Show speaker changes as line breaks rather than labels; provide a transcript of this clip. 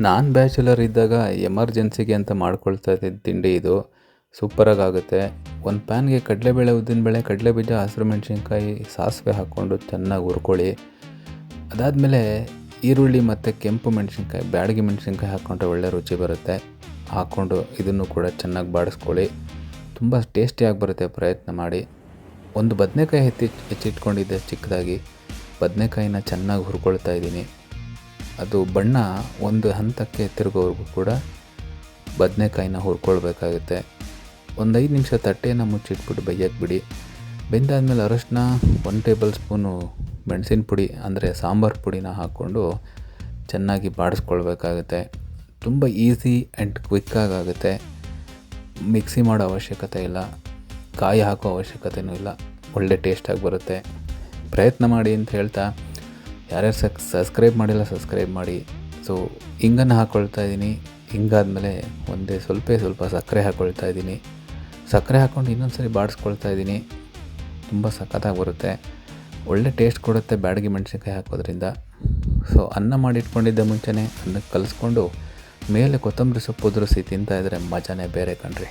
ನಾನು ಬ್ಯಾಚುಲರ್ ಇದ್ದಾಗ ಎಮರ್ಜೆನ್ಸಿಗೆ ಅಂತ ಮಾಡ್ಕೊಳ್ತಾ ಇದ್ದ ತಿಂಡಿ ಇದು. ಸೂಪರಾಗಿ ಆಗುತ್ತೆ ಒಂದು ಪ್ಯಾನ್ಗೆ ಕಡಲೆಬೇಳೆ ಉದ್ದಿನಬೇಳೆ ಕಡಲೆಬೀಜ, ಹಸಿರು ಮೆಣಸಿನ್ಕಾಯಿ, ಸಾಸಿವೆ ಹಾಕ್ಕೊಂಡು ಚೆನ್ನಾಗಿ ಹುರ್ಕೊಳ್ಳಿ. ಅದಾದಮೇಲೆ ಈರುಳ್ಳಿ ಮತ್ತು ಕೆಂಪು ಮೆಣಸಿನ್ಕಾಯಿ, ಬ್ಯಾಡಗಿ ಮೆಣಸಿನ್ಕಾಯಿ ಹಾಕ್ಕೊಂಡ್ರೆ ಒಳ್ಳೆ ರುಚಿ ಬರುತ್ತೆ. ಹಾಕ್ಕೊಂಡು ಇದನ್ನು ಕೂಡ ಚೆನ್ನಾಗಿ ಬಾಡಿಸ್ಕೊಳ್ಳಿ. ತುಂಬ ಟೇಸ್ಟಿಯಾಗಿ ಬರುತ್ತೆ, ಪ್ರಯತ್ನ ಮಾಡಿ. ಒಂದು ಬದನೆಕಾಯಿ ಹೆಚ್ಚಿ, ಹೆಚ್ಚಿಟ್ಕೊಂಡಿದ್ದೆ ಚಿಕ್ಕದಾಗಿ. ಬದನೆಕಾಯಿನ ಚೆನ್ನಾಗಿ ಹುರ್ಕೊಳ್ತಾ ಇದ್ದೀನಿ. ಅದು ಬಣ್ಣ ಒಂದು ಹಂತಕ್ಕೆ ತಿರುಗೋವರೆಗೂ ಕೂಡ ಬದನೆಕಾಯಿನ ಹುರ್ಕೊಳ್ಬೇಕಾಗುತ್ತೆ. ಒಂದು ಐದು ನಿಮಿಷ ತಟ್ಟೆಯನ್ನು ಮುಚ್ಚಿಟ್ಬಿಟ್ಟು ಬೇಯಕ್ಕೆ ಬಿಡಿ. ಬೆಂದಾದಮೇಲೆ ಅರಶಿನ ಒನ್ ಟೇಬಲ್ ಸ್ಪೂನು ಮೆಣಸಿನ ಪುಡಿ, ಅಂದರೆ ಸಾಂಬಾರು ಪುಡಿನ ಹಾಕ್ಕೊಂಡು ಚೆನ್ನಾಗಿ ಬಾಡಿಸ್ಕೊಳ್ಬೇಕಾಗುತ್ತೆ. ತುಂಬ ಈಸಿ ಆ್ಯಂಡ್ ಕ್ವಿಕ್ಕಾಗುತ್ತೆ ಮಿಕ್ಸಿ ಮಾಡೋ ಅವಶ್ಯಕತೆ ಇಲ್ಲ. ಕಾಯಿ ಹಾಕೋ ಅವಶ್ಯಕತೆಯೂ ಇಲ್ಲ. ಒಳ್ಳೆ ಟೇಸ್ಟಾಗಿ ಬರುತ್ತೆ. ಪ್ರಯತ್ನ ಮಾಡಿ ಅಂತ ಹೇಳ್ತಾ ಯಾರ್ಯಾರು ಸಕ್ ಸಬ್ಸ್ಕ್ರೈಬ್ ಮಾಡಿಲ್ಲ ಸಬ್ಸ್ಕ್ರೈಬ್ ಮಾಡಿ. ಸೊ ಹಿಂಗನ್ನು ಹಾಕ್ಕೊಳ್ತಾ ಇದ್ದೀನಿ. ಹಿಂಗಾದಮೇಲೆ ಒಂದೇ ಸ್ವಲ್ಪ ಸ್ವಲ್ಪ ಸಕ್ಕರೆ ಹಾಕ್ಕೊಳ್ತಾ ಇದ್ದೀನಿ. ಸಕ್ಕರೆ ಹಾಕ್ಕೊಂಡು ಇನ್ನೊಂದು ಸರಿ ಬಾಡಿಸ್ಕೊಳ್ತಾ ಇದ್ದೀನಿ. ತುಂಬ ಸಖತ್ತಾಗಿ ಬರುತ್ತೆ. ಒಳ್ಳೆ ಟೇಸ್ಟ್ ಕೊಡುತ್ತೆ ಬ್ಯಾಡಗಿ ಮೆಣಸಿನ್ಕಾಯಿ ಹಾಕೋದ್ರಿಂದ. ಸೊ ಅನ್ನ ಮಾಡಿಟ್ಕೊಂಡಿದ್ದೆ ಮುಂಚೆನೇ ಅನ್ನಕ್ಕೆ ಕಲಿಸ್ಕೊಂಡು, ಮೇಲೆ ಕೊತ್ತಂಬರಿ ಸೊಪ್ಪು ಉದುರಿಸಿ ತಿಂತಾಯಿದ್ರೆ ಮಜಾನೇ ಬೇರೆ ಕಣ್ರಿ.